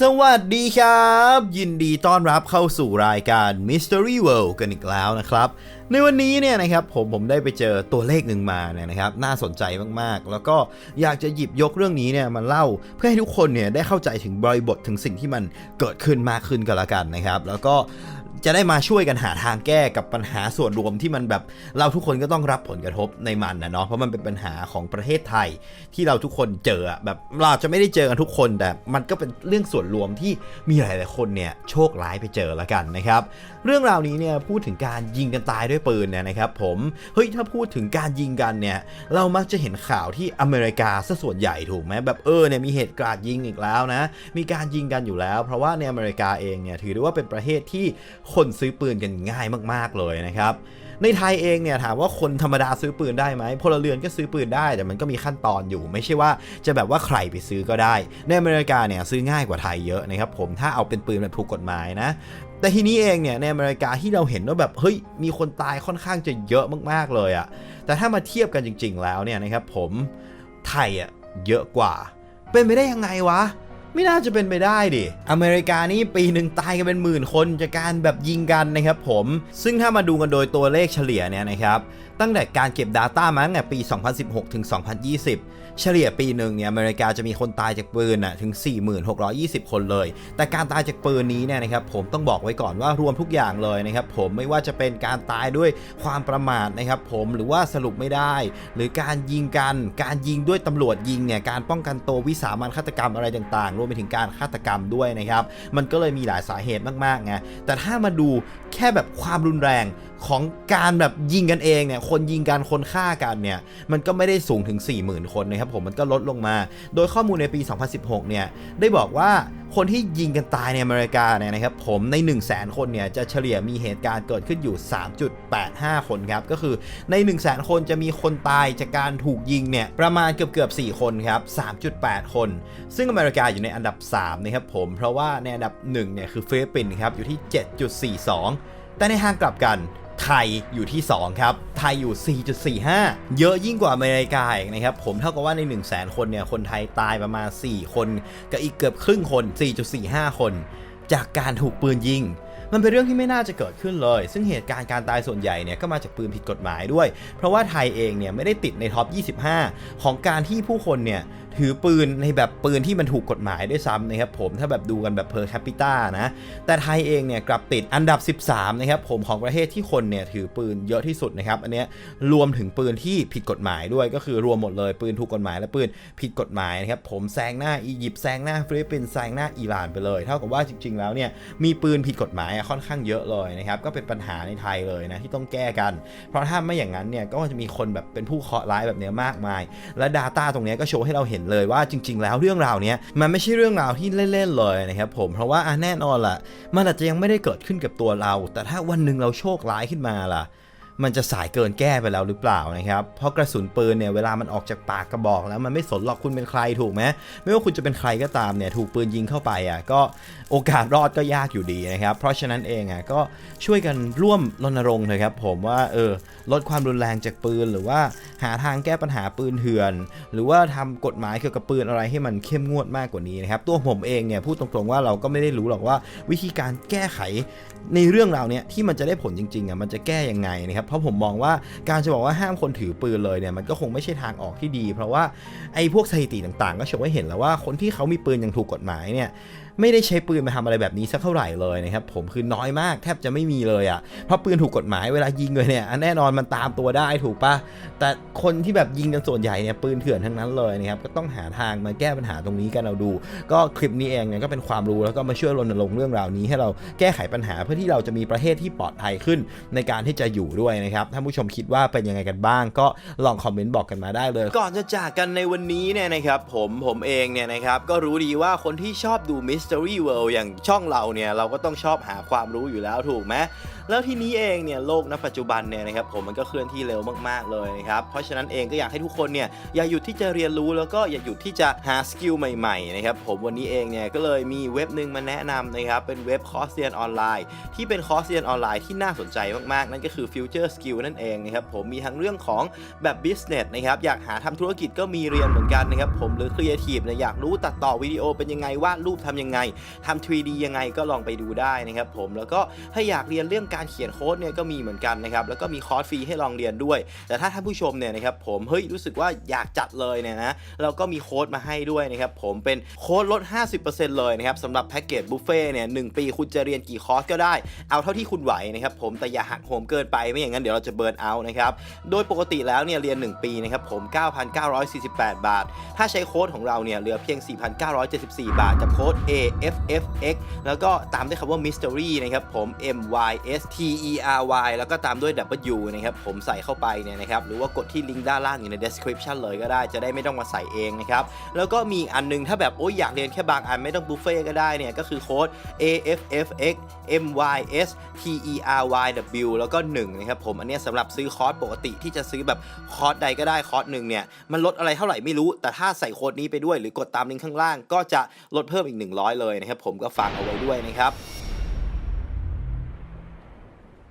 สวัสดีครับ ยินดีต้อนรับเข้าสู่รายการ Mystery World กันอีกแล้วนะครับ ในวันนี้เนี่ยนะครับผมผมได้ไปเจอตัวเลขหนึ่งมาเนี่ยนะครับน่าสนใจมากๆ แล้วก็อยากจะหยิบยกเรื่องนี้เนี่ยมาเล่าเพื่อให้ทุกคนเนี่ยได้เข้าใจถึงบริบทถึงสิ่งที่มันเกิดขึ้นมากขึ้นก็แล้วกันนะครับ แล้วก็ จะได้มาช่วยกันหาทางแก้กับปัญหาส่วนรวมที่มันแบบเราทุกคนก็ต้องรับผลกระทบในมันนะเนาะเพราะมันเป็นปัญหาของประเทศไทย ที่เราทุกคนเจอแบบเราจจะไม่ได้เจอกันทุกคน แต่มันก็เป็นเรื่องส่วนรวมที่มีหลาย ๆ คนเนี่ยโชคร้ายไปเจอละกันนะครับเรื่องราวนี้เนี่ยพูดถึงการยิงกันตายด้วยปืนเนี่ยนะครับผมเฮ้ยถ้าพูดถึงการยิงกันเนี่ยเรามักจะเห็นข่าวที่อเมริกาซะส่วนใหญ่ถูกไหมแบบเออเนี่ยมีเหตุการณ์ยิงอีกแล้วนะมีการยิงกันอยู่แล้ว เพราะว่าในอเมริกาเองเนี่ยถือได้ว่าเป็นประเทศที่คนซื้อปืนกันง่ายมากๆเลยนะครับในไทยเองเนี่ยถามว่าคนธรรมดาซื้อปืนได้ไหมพลเรือนก็ซื้อปืนได้แต่มันก็มีขั้นตอนอยู่ ไม่ใช่ว่าจะแบบว่าใครไปซื้อก็ได้ ในอเมริกาเนี่ยซื้อง่ายกว่าไทยเยอะนะครับผมถ้าเอาเป็นปืนแบบถูกกฎหมายนะ แต่ทีนี้เองเนี่ยในอเมริกาที่เราเห็นว่าแบบเฮ้ยมีคนตายค่อนข้างจะเยอะมากๆเลยอะแต่ถ้ามาเทียบกันจริง ๆ แล้วเนี่ยนะครับผมไทยอะเยอะกว่า เป็นไปได้ยังไงวะ ไม่น่าจะเป็นไปได้ดิ อเมริกานี่ปีหนึ่งตายกันเป็นหมื่นคนจากการแบบยิงกันนะครับผม ซึ่งถ้ามาดูกันโดยตัวเลขเฉลี่ยเนี่ยนะครับ ตั้งแต่การเก็บ Data มาตั้งแต่ปี 2016 ถึง 2020 เฉลี่ยปีหนึ่งเนี่ยอเมริกาจะมีคนตายจากปืนน่ะถึง 4620 คนเลย แต่การตายจากปืนนี้เนี่ยนะครับผมต้องบอกไว้ก่อนว่ารวมทุกอย่างเลยนะครับผมไม่ว่าจะเป็นการตายด้วยความประมาทนะครับผมหรือว่าสรุปไม่ได้ หรือการยิงกัน การยิงด้วยตำรวจยิงเนี่ยการป้องกันตัววิสามันฆาตกรรมอะไรต่างๆรวมไปถึงการฆาตกรรมด้วยนะครับ มันก็เลยมีหลายสาเหตุมากๆไงแต่ถ้ามาดูแค่แบบความรุนแรง ของการแบบยิงกันเองเนี่ยคนยิงกันคนฆ่ากันเนี่ยมันก็ไม่ได้สูงถึง 40,000 คนนะครับผมมันก็ลดลงมา โดยข้อมูลในปี 2016 เนี่ยได้บอกว่าคนที่ยิงกันตายในอเมริกาเนี่ยนะครับผมใน 1 0 0 0 0แคนเนี่ยจะเฉลี่ยมีเหตุการณ์เกิดขึ้นอยู่ 3.85 คนครับก็คือใน 1 0 0 0 0แคนจะมีคนตายจากการถูกยิงเนี่ยประมาณเกือบเกือบ4คนครับ 3.8 คน ซึ่งอเมริกาอยู่ในอันดับ3นะครับผมเพราะว่าในอันดับ1เนี่ยคือฟิลิปปินส์ครับอยู่ที่ 7.42 แต่ในทางกลับกัน ไทยอยู่ที่ 2 ครับ ไทยอยู่ 4.45 เยอะยิ่งกว่าอเมริกาอีกนะครับ ผมเท่ากับว่าใน 1 0 0 0 0แคนเนี่ย คนไทยตายประมาณ 4 คน กับอีกเกือบครึ่งคน 4.45 คน จากการถูกปืนยิง มันเป็นเรื่องที่ไม่น่าจะเกิดขึ้นเลย ซึ่งเหตุการณ์การตายส่วนใหญ่เนี่ยก็มาจากปืนผิดกฎหมายด้วย เพราะว่าไทยเองเนี่ยไม่ได้ติดในท็อป 25 ของการที่ผู้คนเนี่ยถือปืนในแบบปืนที่มันถูกกฎหมายด้วยซ้ำนะครับผมถ้าแบบดูกันแบบ per capita นะแต่ไทยเองเนี่ยกลับติดอันดับ 13นะครับผมของประเทศที่คนเนี่ยถือปืนเยอะที่สุดนะครับอันเนี้ยรวมถึงปืนที่ผิดกฎหมายด้วยก็คือรวมหมดเลยปืนถูกกฎหมายและปืนผิดกฎหมายนะครับผมแซงหน้าอียิปต์แซงหน้าฟิลิปปินส์แซงหน้าอิหร่านไปเลย เท่ากับว่าจริง ๆ แล้วเนี่ยมีปืนผิดกฎหมายี่ยค่อนข้างเยอะเลยนะครับก็เป็นปัญหาในไทยเลยนะที่ต้องแก้กัน เพราะถ้าไม่อย่างนั้นเนี่ยก็จะมีคนแบบเป็นผู้เคาะร้ายแบบเนี้ยมากมาย และ Data ตรงเนี้ยก็โชว์ให้เราเห็นเลยว่าจริง ๆ แล้วเรื่องราวเนี้ยมันไม่ใช่เรื่องราวที่เล่นๆเลยนะครับผมเพราะว่าแน่นอนล่ะ มันอาจจะยังไม่ได้เกิดขึ้นกับตัวเรา แต่ถ้าวันหนึ่งเราโชคร้ายขึ้นมาล่ะ มันจะสายเกินแก้ไปแล้วหรือเปล่านะครับ เพราะกระสุนปืนเนี่ยเวลามันออกจากปากกระบอกแล้วมันไม่สนหรอกคุณเป็นใครถูกไหมไม่ว่าคุณจะเป็นใครก็ตามเนี่ยถูกปืนยิงเข้าไปอะก็โอกาสรอดก็ยากอยู่ดีนะครับ เพราะฉะนั้นเองอะก็ช่วยกันร่วมรณรงค์เถอะครับผมว่าเออลดความรุนแรงจากปืน หรือว่าหาทางแก้ปัญหาปืนเถื่อน หรือว่าทำกฎหมายเกี่ยวกับปืนอะไรให้มันเข้มงวดมากกว่านี้นะครับตัวผมเองเนี่ยพูดตรงๆว่าเราก็ไม่ได้รู้หรอกว่าวิธีการแก้ไขในเรื่องราวเนี้ยที่มันจะได้ผลจริงๆอะมันจะแก้ยังไงนะครับเพราะผมมองว่าการจะบอกว่าห้ามคนถือปืนเลยเนี่ยมันก็คงไม่ใช่ทางออกที่ดี เพราะว่าไอ้พวกสถิติต่างๆ ก็โชว์ให้เห็นแล้วว่าคนที่เขามีปืนอย่างถูกกฎหมายเนี่ย ไม่ได้ใช้ปืนมาทำอะไรแบบนี้สักเท่าไหร่เลยนะครับผมคือน้อยมากแทบจะไม่มีเลยอะเพราะปืนถูกกฎหมายเวลายิงเลยเนี่ยแน่นอนมันตามตัวได้ถูกปะแต่คนที่แบบยิงกันส่วนใหญ่เนี่ยปืนเถื่อนทั้งนั้นเลยนะครับก็ต้องหาทางมาแก้ปัญหาตรงนี้กันเราดู ก็คลิปนี้เองเนี่ยก็เป็นความรู้แล้วก็มาช่วยรณรงค์เรื่องราวนี้ ให้เราแก้ไขปัญหาเพื่อที่เราจะมีประเทศที่ปลอดภัยขึ้นในการที่จะอยู่ด้วยนะครับท่านผู้ชมคิดว่าเป็นยังไงกันบ้าง ก็ลองคอมเมนต์บอกกันมาได้เลย ก่อนจะจากกันในวันนี้เนี่ยนะครับผมผมเองเนี่ยนะครับก็รู้ดีว่าคนที่ชอบดู Mystery World อย่างช่องเราเนี่ยเราก็ต้องชอบหาความรู้อยู่แล้วถูกไหมแล้วทีนี้เองเนี่ยโลกณปัจจุบันเนี่ยนะครับผมมันก็เคลื่อนที่เร็วมากๆเลยนะครับเพราะฉะนั้นเองก็อยากให้ทุกคนเนี่ยอย่าหยุดที่จะเรียนรู้แล้วก็อย่าหยุดที่จะหาสกิลใหม่ๆนะครับผมวันนี้เองเนี่ยก็เลยมีเว็บหนึ่งมาแนะนำนะครับเป็นเว็บคอร์สเรียนออนไลน์ ที่เป็นคอร์สเรียนออนไลน์ที่น่าสนใจมากๆ นั่นก็คือ Future Skill นั่นเองนะครับผมมีทั้งเรื่องของแบบ business นะครับอยากหาทำธุรกิจก็มีเรียนเหมือนกันนะครับผมหรือ Creative เนี่ยอยากรู้ตัดต่อวิดีโอเป็นยังไงวาดรูปทำยังไงไงทำ 3D ยังไงก็ลองไปดูได้นะครับผมแล้วก็ถ้าอยากเรียนเรื่องการเขียนโค้ดเนี่ยก็มีเหมือนกันนะครับแล้วก็มีคอร์สฟรีให้ลองเรียนด้วย แต่ถ้าท่านผู้ชมเนี่ยนะครับผมเฮ้ยรู้สึกว่าอยากจัดเลยเนี่ยนะเราก็มีโค้ดมาให้ด้วยนะครับผมเป็นโค้ดลด 50%เลยนะครับสำหรับแพ็กเกจบุฟเฟ่เนี่ยหนึ่งปีคุณจะเรียนกี่คอร์สก็ได้ เอาเท่าที่คุณไหวนะครับผมแต่อย่าหักโหมเกินไปไม่อย่างนั้นเดี๋ยวเราจะเบิร์นเอานะครับโดยปกติแล้วเนี่ยเรียน 1 ปีนะครับผม 9,948 บาท ถ้าใช้โค้ดของเราเนี่ยเหลือเพียง 4,974 บาทกับโค้ด AFFX แล้วก็ตามด้วยคำว่า Mystery นะครับผม M Y S T E R Y แล้วก็ตามด้วย W นะครับผมใส่เข้าไปเนี่ยนะครับหรือว่ากดที่ลิงก์ด้านล่างอยู่ใน description เลยก็ได้จะได้ไม่ต้องมาใส่เองนะครับแล้วก็มีอันนึงถ้าแบบโอ้ยอยากเรียนแค่บางอันไม่ต้องบุฟเฟ่ก็ได้เนี่ยก็คือโค้ด AFFX M Y S T E R Y W แล้วก็1นะครับผมอันนี้สำหรับซื้อคอร์สปกติที่จะซื้อแบบคอร์สใดก็ได้คอร์สหนึ่งเนี่ยมันลดอะไรเท่าไหร่ไม่รู้ แต่ถ้าใส่โค้ดนี้ไปด้วย หรือกดตามลิงก์ข้างล่างก็จะลดเพิ่มอีก 100เลยนะครับผมก็ฝากเอาไว้ด้วยนะครับ